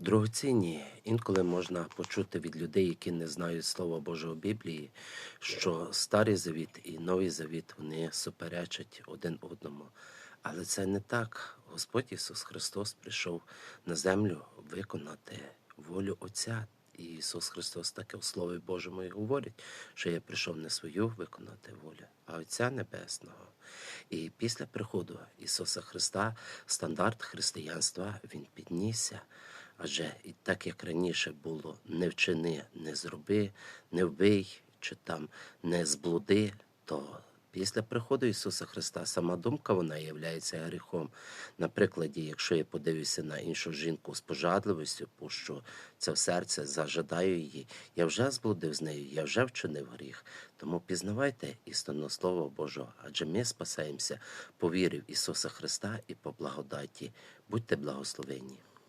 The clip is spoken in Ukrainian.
Дорогоцінні, інколи можна почути від людей, які не знають Слова Божого Біблії, що Старий Завіт і Новий Завіт вони суперечать один одному. Але це не так. Господь Ісус Христос прийшов на землю виконати волю Отця. І Ісус Христос таке у Слові Божому і говорить, що я прийшов не свою виконати волю, а Отця Небесного. І після приходу Ісуса Христа стандарт християнства Він піднісся. Адже і так як раніше було не вчини, не зроби, не вбий, чи там не зблуди, то після приходу Ісуса Христа сама думка вона є гріхом. На прикладі, якщо я подивлюся на іншу жінку з пожадливістю, пущу це в серце, зажадаю її, я вже зблудив з нею, я вже вчинив гріх. Тому пізнавайте істинне Слово Божого, адже ми спасаємося по вірі в Ісуса Христа і по благодаті. Будьте благословені.